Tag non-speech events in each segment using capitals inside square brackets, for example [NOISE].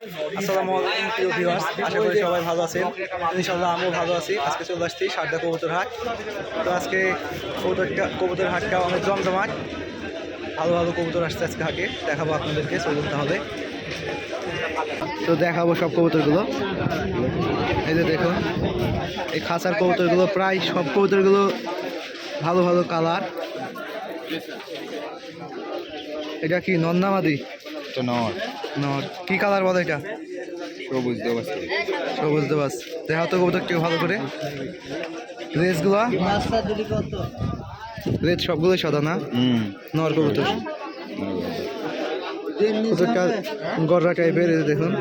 আসসালামু আলাইকুম, প্রিয় ভিউয়ার্স আশা করি সবাই ভালো আছেন। ইনশাল্লাহ আমিও ভালো আছি। আজকে চলে আসছি সারদা কবুতর হাট। তো আজকে কবুতরটা কবুতর হাটটা অনেক জমজমাট। ভালো ভালো কবুতর আসছে আজকে হাটে। দেখাবো আপনাদেরকে, চলুন তাহলে। তো দেখাবো সব কবুতরগুলো। এই যে দেখুন, এই খাঁচার কবুতরগুলো প্রায় সব কবুতরগুলো ভালো ভালো কালার। এটা কি নন্দামাদি? এটা নর। কি কালার বলে এটা? সবুজ দেবাস। সবুজ দেবাস। দেখা তো কবুতর কেউ ভালো করে। রেসগুলো? রেস সবগুলোই সাদা না? নর কবুতর। কবুতরটা গররা টাইপের দেখুন।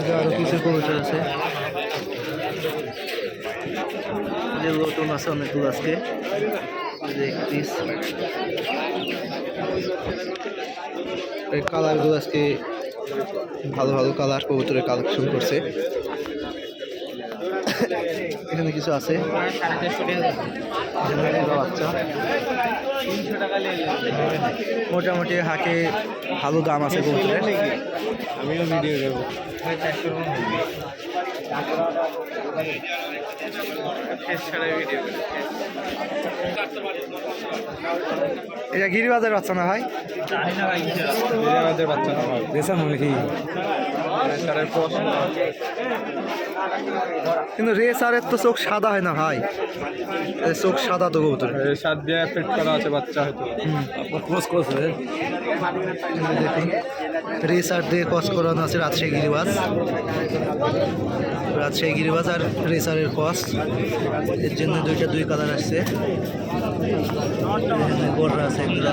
এই আরও কিছু কবুতর আছে। যে লটন আছে অনেকগুলো আজকে। এই কালারগুলো আজকে ভালো ভালো কালার কবুতরের কালেকশন করছে। এখানে কিছু আছে? বাচ্চা। মোটামুটি হাটে ভালো দাম আছে কবুতরের। আমিও ভিডিও দেবো। এটা গিরিবাজার বাচ্চা না ভাই? আমাদের বাচ্চা না হয় দেশা মনে কি কিন্তু রেসারের তো চোখ সাদা হয় না ভাই। চোখ সাদা তো কবুতর। সাত দিয়ে পেট করা আছে বাচ্চা হয়তো। করছে দেখুন রেসার দিয়ে কস করানো আছে রাজশাহী গিরিবাজ। রাজশাহী গিরিবাজ আর রেসারের কস এর জন্য দুইটা দুই কালার আসছে। এখানে গোড়া আছে এগুলা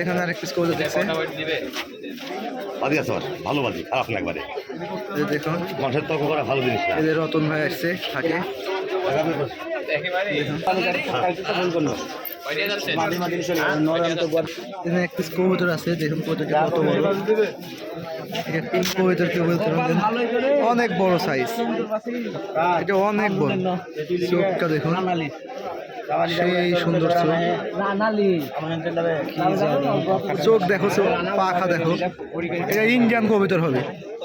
এখানে আরেক পিস কবুতর দেখছে বাদি আছে আমার ভালো বাদি খারাপ না একবারে। দেখুন। মানুষের তর্ক করা ভালো জিনিস না। এদের রতন ভাই আসছে থাকে। এখানে এক পিস কবুতর আছে দেখুন কবুতরটা কত বড় এটা পিঙ্ক কবুতর কেউ বলতে অনেক বড় সাইজ এটা অনেক বড়। চোখটা দেখুন। সেই সুন্দর চোখ। চোখ দেখো চোখ পাখা দেখো। এটা ইন্ডিয়ান কবুতর হবে।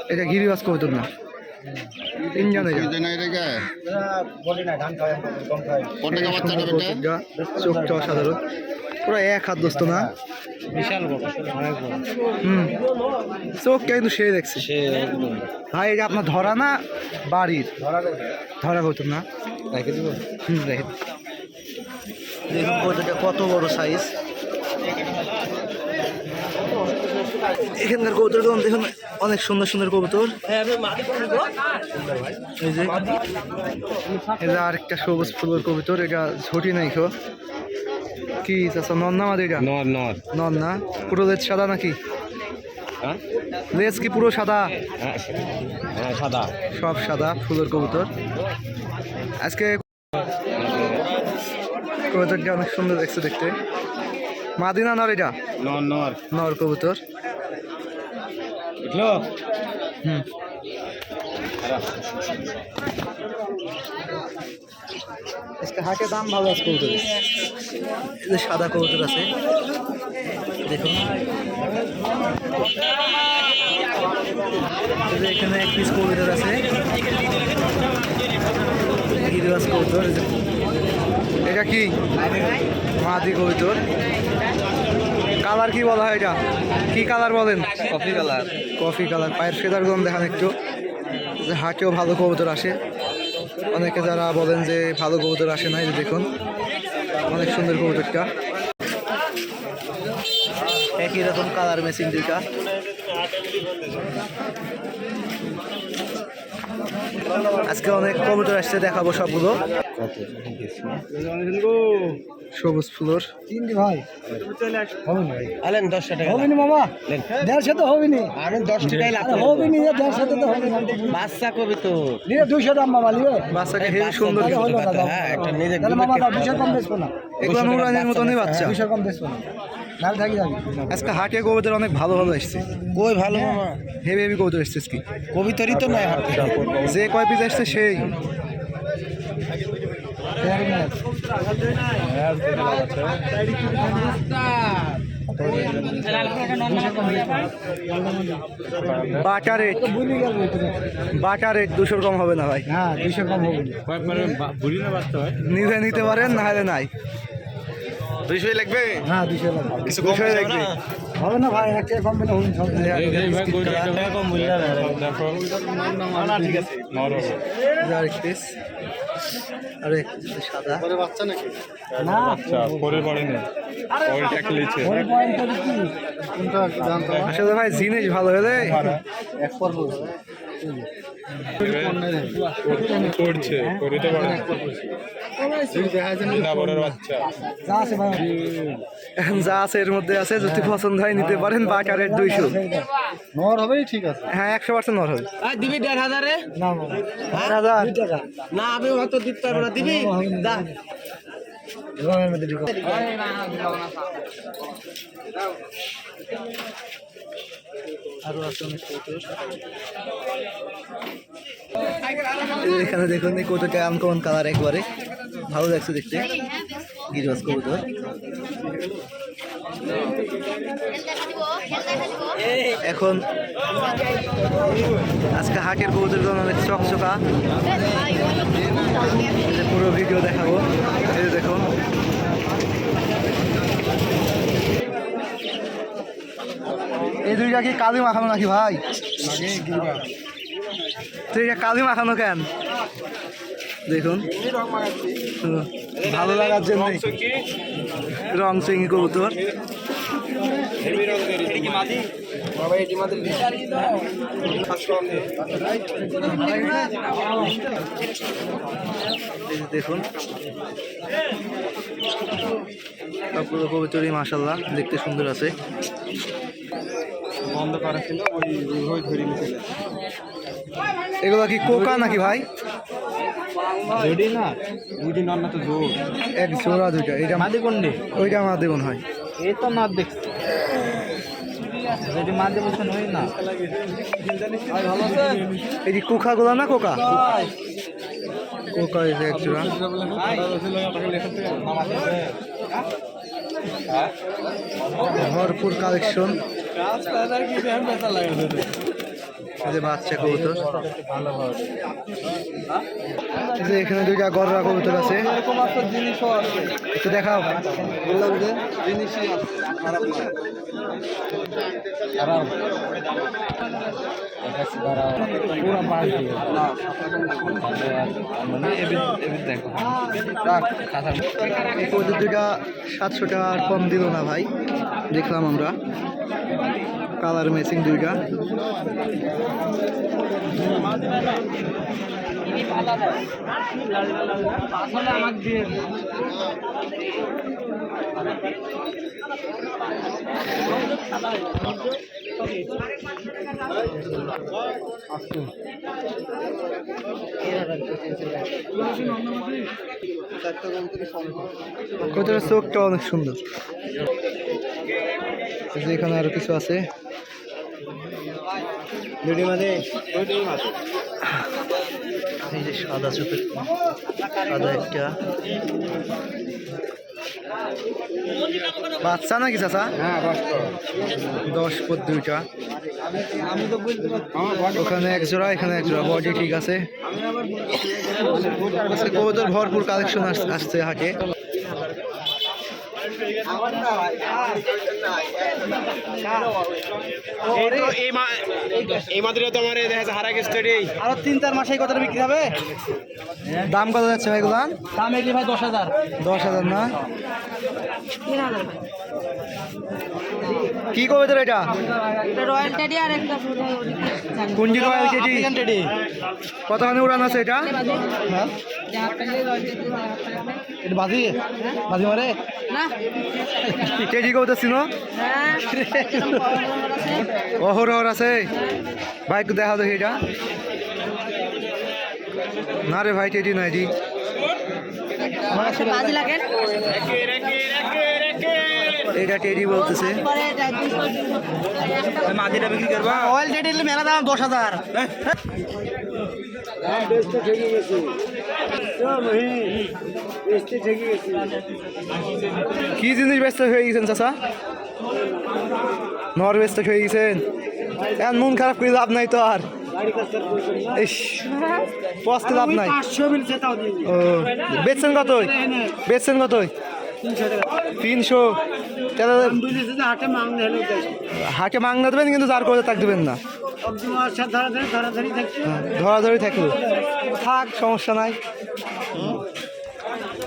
এটা গিরিবাজ কবুতর না। চোখটা অসাধারণ পুরো এক হাত দোস্ত না? হুম। কিন্তু সে দেখছে ভাই এটা আপনার ধরা না বাড়ির? ধরা কবুতর না। রেখে দিব? হুম রেখে দিন। দেখুন কবুতরটা কত বড় সাইজ এখানকার কবুতরগুলো দেখুন অনেক সুন্দর সুন্দর কবুতর। এই যে এটা আরেকটা সবুজ ফুলের কবুতর এটা ঝুটি নাই খো। কি চাচা নন না আমাদের এটা নর নর। নন না? পুরো লেজ সাদা নাকি? হ্যাঁ? লেজ কি পুরো সাদা? হ্যাঁ হ্যাঁ সাদা। সব সাদা ফুলের কবুতর। আজকে কবুতরটা অনেক সুন্দর দেখছে দেখতে। মাদিনা নর এটা? নর কবুতর। হুম। আজকে হাটে দাম ভালো আছে কবুতর যে সাদা কবুতর আছে। দেখুন। এখানে এক পিস কবুতর আছে। গিরিবাস কবুতর এটা কি? মাদি কবিতর। কালার কি বলা হয় এটা? কি কালার বলেন? Coffee colour. Coffee colour. পায়ের ফেদার গম দেখান একটু। যে হাটেও ভালো কবুতর আসে। অনেকে যারা বলেন যে ভালো কবুতর আসে না এই যে দেখুন। অনেক সুন্দর কবুতরটা। একই রকম কালার মেশিন দুইটা। আজকে অনেক কবুতর আসছে দেখাবো সবগুলো। সবুজ ফ্লোর। তিনটি ভাই। হবে না আলেন দশটা টাকা হবে মামা। দেড়শো তো হবে না আমি দশ টাকাই লাভ হবে না দেড়শো তো হবে না বাচ্চা কবি তো নিয়ে দুশো দাম মামা নিয়ে। বাচ্চাকে হেবি সুন্দর হলো না হ্যাঁ, একটা নিজে মামা দাও দুশো কম বেচবো না। এগুলো নুরানির মতনই বাচ্চা। দুশো কম বেচবো না। নাহলে থাকি যাবি। আজকে হাটে কবুতর অনেক ভালো ভালো এসছে। কই ভালো মামা? হেভি হেভি কবুতর এসছে কি কবিতরই তো নয় হাট। যে কয় পিস এসছে সেই। বাটা রেট বাটা রেট দুশোর কম হবে না ভাই। হ্যাঁ দুশো কম হবে না বুড়ি না বাচ্চা হয় নিতে পারেন না হলে নাই। দুইশোই লাগবে? হ্যাঁ দুশো লাগবে। কিছু কম লাগবে হবে না ভাই এক কম পেলে হবে না ঠিক আছে। আরে সাদা। না। আচ্ছা পরে কোনটা ভাই জিনিস ভালো হলে এক পর্ব করছে করে পারে না বড় বাচ্চা যা আছে এখন যা এর মধ্যে আছে যদি পছন্দ হয় নিতে পারেন বাটা রেট দুইশো নর হবেই ঠিক আছে হ্যাঁ একশো পার্সেন্ট নর হবে দিবি দেড় হাজারে হাজার না আমি হয়তো দিতে পারব না দিবি দা মধ্যে আছে অনেক কৌতুক এখানে দেখুন, এই কৌতুকটা আনকমন কালার একবারে। ভালো লাগছে দেখতে। গিরবাজ কবুতর। এখন আজকে হাটের কবুতর অনেক চকচকা। পুরো ভিডিও দেখাবো। এই দেখুন। এই দুইটা কি কালি মাখানো নাকি ভাই? তো এটা কালি মাখানো কেন? দেখুন। ভালো লাগার জন্য রং চিংড়ি কবুতর। দেখুন। পুরো কবুতরই মাসাল্লাহ দেখতে সুন্দর আছে। বন্ধ করা ছিল ওই ওই ধরে নিয়েছিল এগুলো কি কোকা নাকি ভাই? না দুইটি না তো জোর এক জোড়া দুইটা এটা মাদি কোনডে ওইটা আমার দেবন হয়। এই তো না দেখছি। যদি মাদি বলছেন ওই না। এই যে কোকাগুলো না কোকা? কোকা। যে এক জোড়া। ভরপুর কালেকশন कांच पैदा की बहन पैसा लगा देते। যে বাচ্চা কবুতর। যে এখানে দুইটা গররা কবুতর আছে। একটু দেখাও। এই কবুতর দুইটা সাতশো টাকা কম দিল না ভাই। দেখলাম আমরা। কালার ম্যাচিং দুইটা কবুতরের চোখটা অনেক সুন্দর। এখানে আরও কিছু আছে। এই যে সাদা চোখের সাদা একটা। বাচ্চা নাকি চাচা? হ্যাঁ দশ পর দুইটা। ওখানে এক জোড়া এখানে এক জোড়া। বডি ঠিক আছে। কবুতর ভরপুর কালেকশন আসছে হাটে। এই তো আমার দেখা যাচ্ছে হারা গেছে রেডি আরও তিন চার মাসে বিক্রি হবে? দাম কত যাচ্ছে ভাই গুলান? দাম এগুলি ভাই দশ হাজার। দশ হাজার না? কি কবিতর এটা? রয়্যাল টেডি আর একটা কুঞ্জি রয়্যাল কেজি টেডি কতখানি উড়ান আছে এটা? হ্যাঁ? এটা বাজি? বাজি মারে? না। কেজি ছিল হ্যাঁ। [LAUGHS] আছে। ভাই দেখা দেখি এটা। না রে ভাই টেডি এটি। বাজি লাগেন এটা টেডি বলতেছে। মাদিটা বিক্রি করবা? অয়েল টেডি মেলা দাম দশ হাজার। কি জিনিস ব্যস্ত হয়ে গেছেন চাচা? নর ব্যস্ত হয়ে গেছেন। এখন মন খারাপ করে লাভ নাই তো আর। পস্তে লাভ নাই। ও বেচছেন কতই? বেচছেন কতই? তিনশো। তাহলে হাটে মাংনা দেবেন কিন্তু যার করে তাক দেবেন না। হ্যাঁ, ধরাধরি থাকবে। থাক সমস্যা নাই।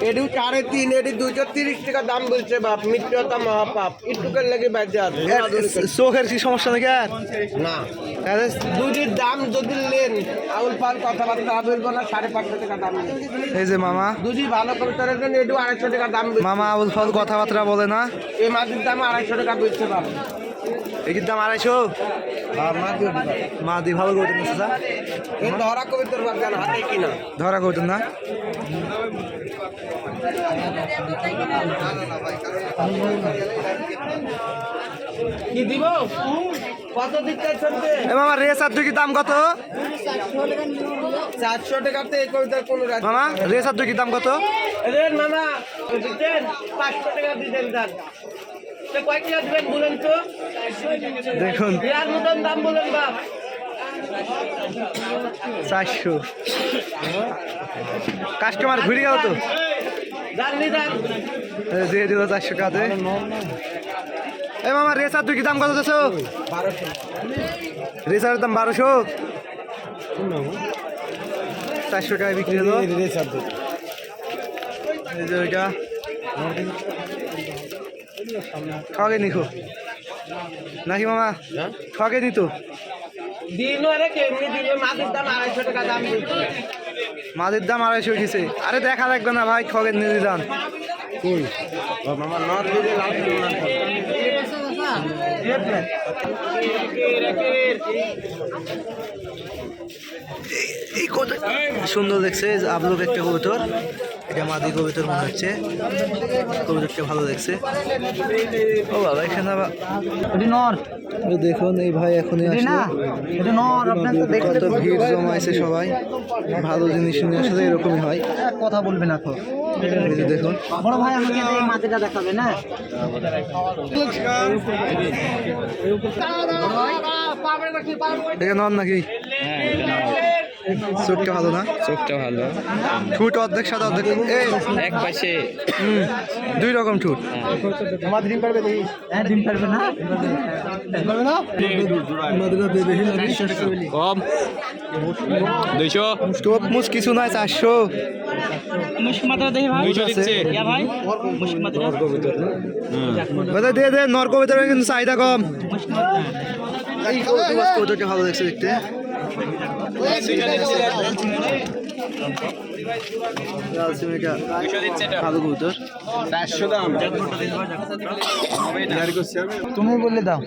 এটি সাড়ে তিন এডি দুশো তিরিশ টাকা দাম বলছে বাপ মিথ্যতা মহাপাপ। একটুকার লাগে বাজার চোখের কি সমস্যা নাকি আর? না। দুধের দাম যদি নেন আউল পাল কথাবার্তা বলব না সাড়ে পাঁচশো টাকা দাম এই যে মামা। দুধি ভালো করে তার জন্য এটু আড়াইশো টাকা দাম মামা ফল কথাবার্তা বলে না? এই মাছের দাম আড়াইশো টাকা এটির দাম আড়াইশো? মা দি ভালো করতেন ধরা হাতে কিনা ধরা করতেন না? কি দিব? মামা রেস আর দাম কত? চারশো টাকাতে মামা রেস আর দাম কত? মামা পাঁচশো টাকা দিতেন দেখুন। দাম বলেন বাপ। চারশো। কাস্টমার ঘুরে গেল তো? দিয়ে দিল চারশো টাকাতে এ মামা রেস আর দুই দাম কত চাচ্ছ? রেসারের দাম বারোশো। চারশো টাকায় বিক্রি হলো। এই যে ওইটা। ঠকে নিখো। নাকি মামা? ঠকে নিত মাছের দাম আড়াইশো টাকা দাম দাম উঠেছে। আরে দেখা লাগবে না ভাই ঠকের নিয়ে যান। মামা এই কত সুন্দর দেখছে আবলুক একটা কবুতর। এটা মাদি কবুতর মনে হচ্ছে। কবুতরটা ভালো দেখছে। ও বাবা এখানে দেখুন এই ভাই এখনই এটি আসলো। না এটি নর আপনার তো দেখতে কত ভিড় জমাইছে সবাই। ভালো জিনিস নিয়ে আসলে এরকমই হয়। কথা বলবে না তো। এই যে দেখুন। বড় ভাই আমাকে এই মাটিটা দেখাবে না? এটা নন নাকি? চোখটা ভালো না? চোখটা ভালো। ঠুট অর্ধেক সাদা অর্ধেক। এক পাশে। হুম, দুই রকম ঠুট। আমার ডিম পারবে দেখি। হ্যাঁ ডিম পারবে না? পারবে না? কম। দুইশো। স্টোভ মুস কিছু নাই চারশো। দুইশো দিচ্ছে দাদা দে দে নর কবিতার কিন্তু চাহিদা কম ভালো দেখছে দেখতে ভালো কবুতর চারশো তুমি বললে দাও।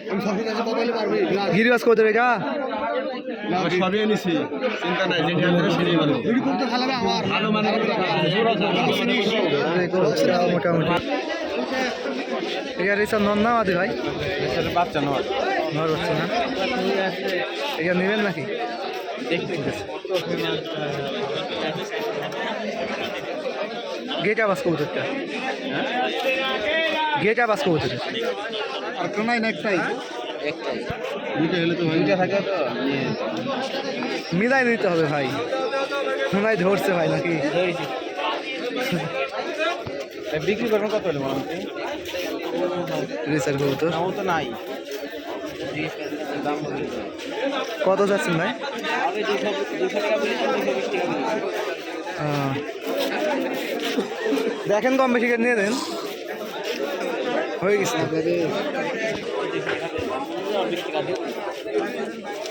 গিরিবাস এটা? সবই এনেছি চিন্তা নাই যেটা সেটাই ভালো আরে কবুতরটা মোটামুটি এটা রেসার নন না ভাই। বাচ্চা নয়। না। নেবেন নাকি? গেটা বাস কবুতরটা। গেটা বাস কবুতরটা। আর তো মিলাই নিতে হবে ভাই। হয় ধরছে ভাই নাকি? বিক্রি করবেন কত হলে কবুতর? ও তো নাই। কত যাচ্ছেন ভাই? দেখেন কম বেশি করে নিয়ে দেন হয়ে গেছে।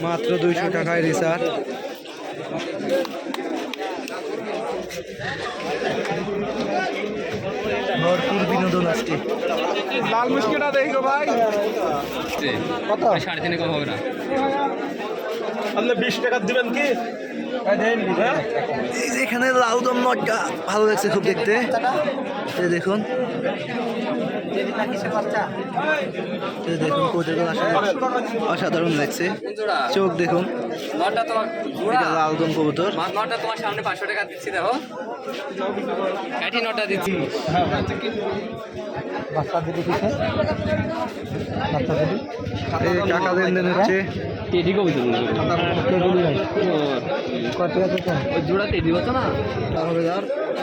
মাত্র দুইশো টাকায় রিসার ভরপুর বিনোদন আজকে। লাল মুশকিলটা দেখো ভাই। কত? সাড়ে তিনে কম হবে না। আপনি বিশ টাকা দিবেন কি? এই যে এখানে লাউদম নটটা ভালো লাগছে খুব দেখতে। এই দেখুন। দেখুন অসাধারণ লাগছে চোখ দেখুন। নটা তোমার এটা লাউদম কবুতর। নটা তোমার সামনে পাঁচশো টাকা দিচ্ছি দেখো। কাঠি নটা দিচ্ছি। বাচ্চা দিদি কিছু বাচ্চা দিদি এই টাকা লেনদেন হচ্ছে। টেডি কবি তো কেগুলি কত টাকা দিতেন ওই জোড়া টেডি হতো না?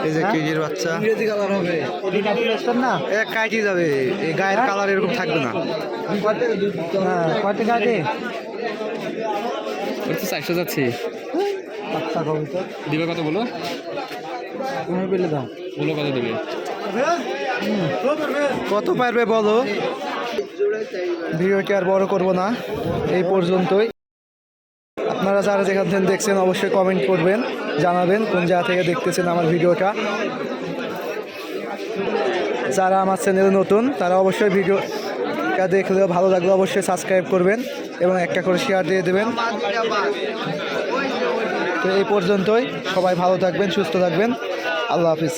এই যে কেজির বাচ্চা। ইংরেজি কালার হবে। কাটি না? এক কাইটি যাবে। এই গায়ের কালার এরকম থাকবে না। কত হ্যাঁ তো চারশো যাচ্ছি। দিবে কত বলো? তুমি পেলে দাও। বলো কত দিবে? কত পারবে বলো? ভিডিওটি আর বড় করব না এই পর্যন্তই। আপনারা যারা যেখান থেকে দেখছেন অবশ্যই কমেন্ট করবেন জানাবেন কোন জায়গা থেকে দেখতেছেন আমার ভিডিওটা। যারা আমার চ্যানেলে নতুন তারা অবশ্যই ভিডিওটা দেখলে ভালো লাগলে অবশ্যই সাবস্ক্রাইব করবেন এবং একটা করে শেয়ার দিয়ে দেবেন। তো এই পর্যন্তই। সবাই ভালো থাকবেন, সুস্থ থাকবেন। আল্লাহ হাফিজ।